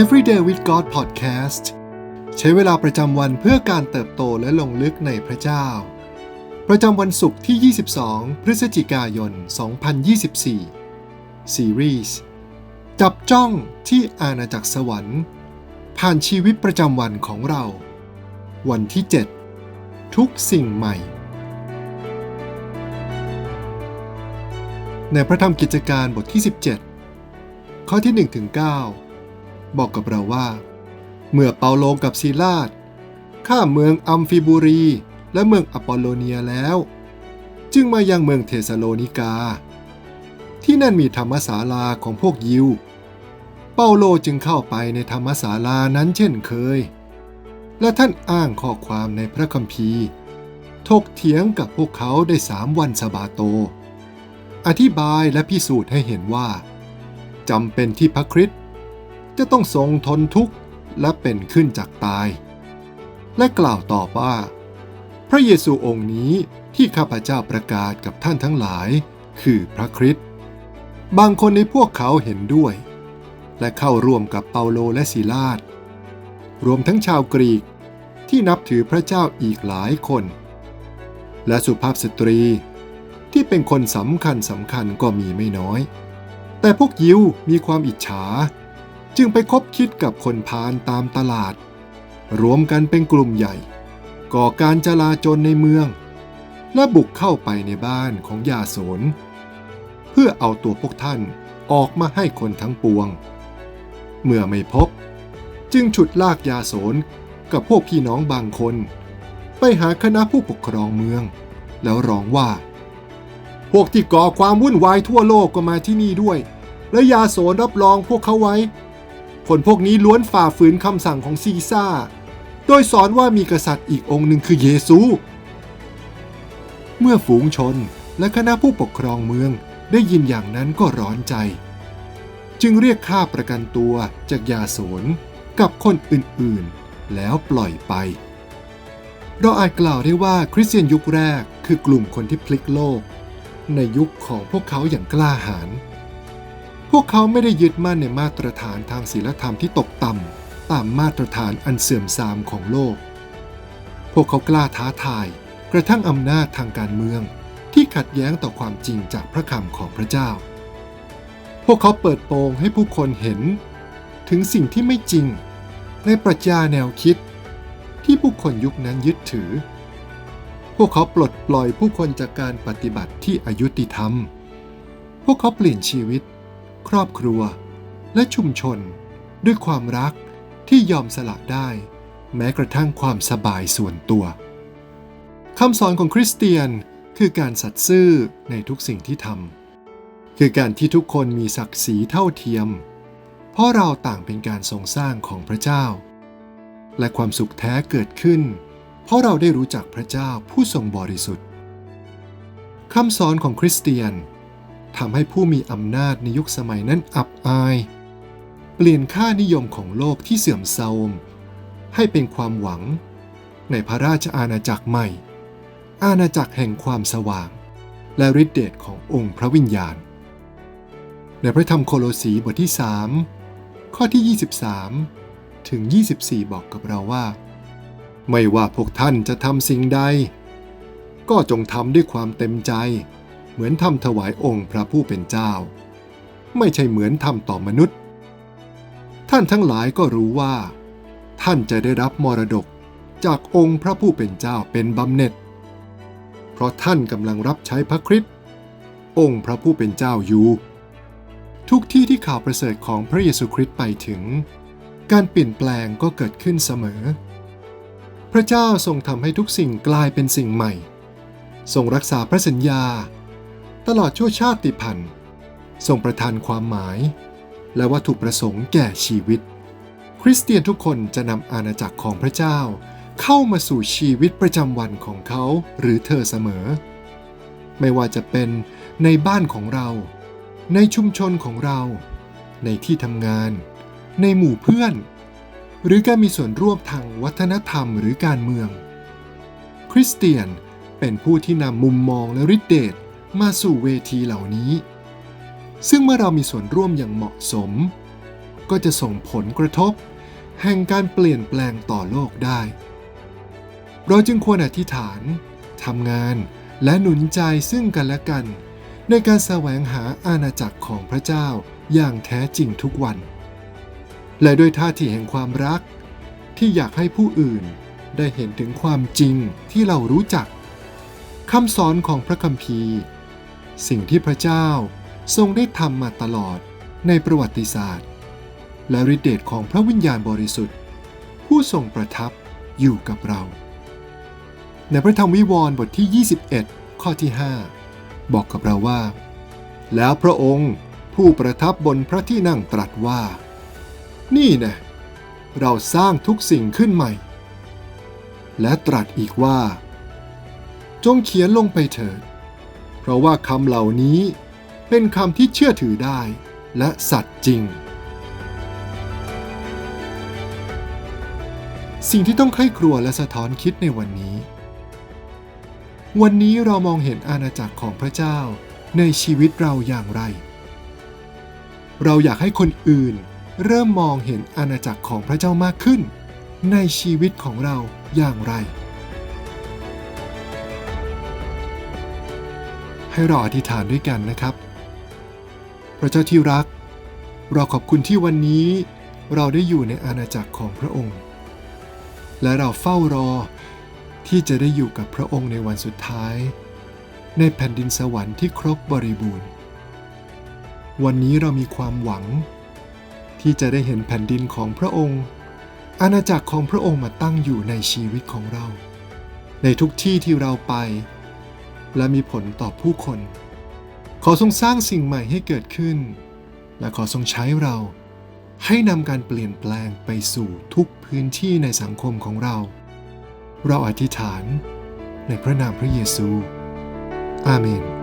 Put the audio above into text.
Everyday with God Podcast ใช้เวลาประจำวันเพื่อการเติบโตและลงลึกในพระเจ้า ประจำวันศุกร์ที่ 22 พฤศจิกายน 2024 ซีรีส์จับจ้องที่อาณาจักรสวรรค์ ผ่านชีวิตประจำวันของเรา วันที่ 7 ทุกสิ่งใหม่ ในพระธรรมกิจการบทที่ 17 ข้อที่1ถึง9 บอกกับเราว่า เมื่อเปาโลกับซีลาดข้ามเมืองอัมฟิบูรีและเมืองอปอลโลเนียแล้ว จึงมายังเมืองเทสโลนิกา ที่นั่นมีธรรมศาลาของพวกยิว เปาโลจึงเข้าไปในธรรมศาลานั้นเช่นเคย และท่านอ้างข้อความในพระคัมภีร์ ถกเถียงกับพวกเขาได้สามวันสบาโต อธิบายและพิสูจน์ให้เห็นว่าจำเป็นที่พระคริสต์ จะต้องทรงทนทุกข์และเป็นขึ้นจากตาย และกล่าวตอบว่า พระเยซูองค์นี้ที่ข้าพเจ้าประกาศกับท่านทั้งหลาย คือพระคริสต์บางคนในพวกเขาเห็นด้วย และเข้าร่วมกับเปาโลและศิลาดรวมทั้งชาวกรีกที่นับถือพระเจ้าอีกหลายคน และสุภาพสตรีที่เป็นคนสำคัญสำคัญก็มีไม่น้อย แต่พวกยิวมีความอิจฉา จึงไปคบคิดกับคนพาลตามตลาด รวมกันเป็นกลุ่มใหญ่ ก่อการจลาจลในเมือง และบุกเข้าไปในบ้านของยาโสน เพื่อเอาตัวพวกท่านออกมาให้คนทั้งปวง เมื่อไม่พบ จึงฉุดลากยาโสนกับพวกพี่น้องบางคน ไปหาคณะผู้ปกครองเมือง แล้วร้องว่า พวกที่ก่อความวุ่นวายทั่วโลกก็มาที่นี่ด้วย และยาโสนรับรองพวกเขาไว้ คนพวกนี้ล้วนฝ่าฝืนคำสั่งของซีซ่า โดยสอนว่ามีกษัตริย์อีกองค์หนึ่งคือเยซู เมื่อฝูงชนและคณะผู้ปกครองเมืองได้ยินอย่างนั้นก็ร้อนใจ จึงเรียกค่าประกันตัวจากยาโสนกับคนอื่นๆ แล้วปล่อยไป เราอาจกล่าวได้ว่าคริสเตียนยุคแรกคือกลุ่มคนที่พลิกโลก ในยุคของพวกเขาอย่างกล้าหาญ พวกเขาไม่ได้ยึดมั่นในมาตรฐานทางศีลธรรมที่ตกต่ำตามมาตรฐานอันเสื่อมทรามของโลก พวกเขากล้าท้าทาย กระทั่งอำนาจทางการเมืองที่ขัดแย้งต่อความจริงจากพระคำของพระเจ้า พวกเขาเปิดโปงให้ผู้คนเห็น ถึงสิ่งที่ไม่จริง ในปรัชญาแนวคิด ที่ผู้คนยุคนั้นยึดถือ พวกเขาปลดปล่อยผู้คนจากการปฏิบัติที่อายุติธรรม พวกเขาเปลี่ยนชีวิต ครอบครัว และชุมชน ด้วยความรักที่ยอมสละได้ แม้กระทั่งความสบายส่วนตัวคำสอนของคริสเตียนคือการสัตย์ซื่อในทุกสิ่งที่ทำคือการที่ทุกคนมีศักดิ์ศรีเท่าเทียม เพราะเราต่างเป็นการทรงสร้างของพระเจ้า และความสุขแท้เกิดขึ้น เพราะเราได้รู้จักพระเจ้าผู้ทรงบริสุทธิ์คำสอนของคริสเตียน ทำให้ผู้มีอำนาจในยุคสมัยนั้นอับอาย เปลี่ยนค่านิยมของโลกที่เสื่อมโทรม ให้เป็นความหวัง ในพระราชอาณาจักรใหม่ อาณาจักรแห่งความสว่าง และฤทธิเดชขององค์พระวิญญาณ ในพระธรรมโคโลสีบทที่ 3 ข้อที่ 23 ถึง 24 บอกกับเราว่า ไม่ว่าพวกท่านจะทำสิ่งใด ก็จงทำด้วยความเต็มใจ เหมือนทำถวายองค์พระผู้เป็นเจ้า ไม่ใช่เหมือนทำต่อมนุษย์ ท่านทั้งหลายก็รู้ว่า ท่านจะได้รับมรดกจากองค์พระผู้เป็นเจ้าเป็นบำเหน็จ เพราะท่านกำลังรับใช้พระคริสต์องค์พระผู้เป็นเจ้าอยู่ ทุกที่ที่ข่าวประเสริฐของพระเยซูคริสต์ไปถึง การเปลี่ยนแปลงก็เกิดขึ้นเสมอ พระเจ้าทรงทำให้ทุกสิ่งกลายเป็นสิ่งใหม่ ทรงรักษาพระสัญญา ตลอดชั่วชาติพันธุ์ทรงประทานความหมาย และวัตถุประสงค์แก่ชีวิต คริสเตียนทุกคนจะนำอาณาจักรของพระเจ้า เข้ามาสู่ชีวิตประจำวันของเขาหรือเธอเสมอ ไม่ว่าจะเป็นในบ้านของเรา ในชุมชนของเรา ในที่ทำงาน ในหมู่เพื่อน หรือการมีส่วนร่วมทางวัฒนธรรมหรือการเมือง คริสเตียนเป็นผู้ที่นำมุมมองและฤทธิเดช มาสู่เวทีเหล่านี้ ซึ่งเมื่อเรามีส่วนร่วมอย่างเหมาะสม ก็จะส่งผลกระทบ แห่งการเปลี่ยนแปลงต่อโลกได้ เราจึงควรอธิษฐานทำงานและหนุนใจซึ่งกันและกัน ในการแสวงหาอาณาจักรของพระเจ้าอย่างแท้จริงทุกวัน และด้วยท่าทีแห่งความรัก ที่อยากให้ผู้อื่นได้เห็นถึงความจริงที่เรารู้จักคำสอนของพระคัมภีร์ สิ่งที่พระเจ้าทรงได้ทำมาตลอดในประวัติศาสตร์ และฤทธิเดชของพระวิญญาณบริสุทธิ์ ผู้ทรงประทับอยู่กับเรา ในพระธรรมวิวรณ์บทที่ 21 ข้อที่ 5 บอกกับเราว่า แล้วพระองค์ผู้ประทับบนพระที่นั่งตรัสว่า นี่นะเราสร้างทุกสิ่งขึ้นใหม่ และตรัสอีกว่า จงเขียนลงไปเถิด เพราะว่าคำเหล่านี้เป็นคำที่เชื่อถือได้และสัตย์จริง สิ่งที่ต้องใคร่ครัวและสะท้อนคิดในวันนี้ วันนี้เรามองเห็นอาณาจักรของพระเจ้าในชีวิตเราอย่างไร เราอยากให้คนอื่นเริ่มมองเห็นอาณาจักรของพระเจ้ามากขึ้น ในชีวิตของเราอย่างไร ให้เราอธิษฐานด้วยกันนะครับ พระเจ้าที่รัก เราขอบคุณที่วันนี้ เราได้อยู่ในอาณาจักรของพระองค์ และเราเฝ้ารอที่จะได้อยู่กับพระองค์ในวันสุดท้าย ในแผ่นดินสวรรค์ที่ครบบริบูรณ์ วันนี้เรามีความหวัง ที่จะได้เห็นแผ่นดินของพระองค์ อาณาจักรของพระองค์มาตั้งอยู่ในชีวิตของเรา ในทุกที่ที่เราไป และมีผลต่อผู้คน ขอทรงสร้างสิ่งใหม่ให้เกิดขึ้น และขอทรงใช้เราให้นำการเปลี่ยนแปลงไปสู่ทุกพื้นที่ในสังคมของเรา เราอธิษฐานในพระนามพระเยซู อาเมน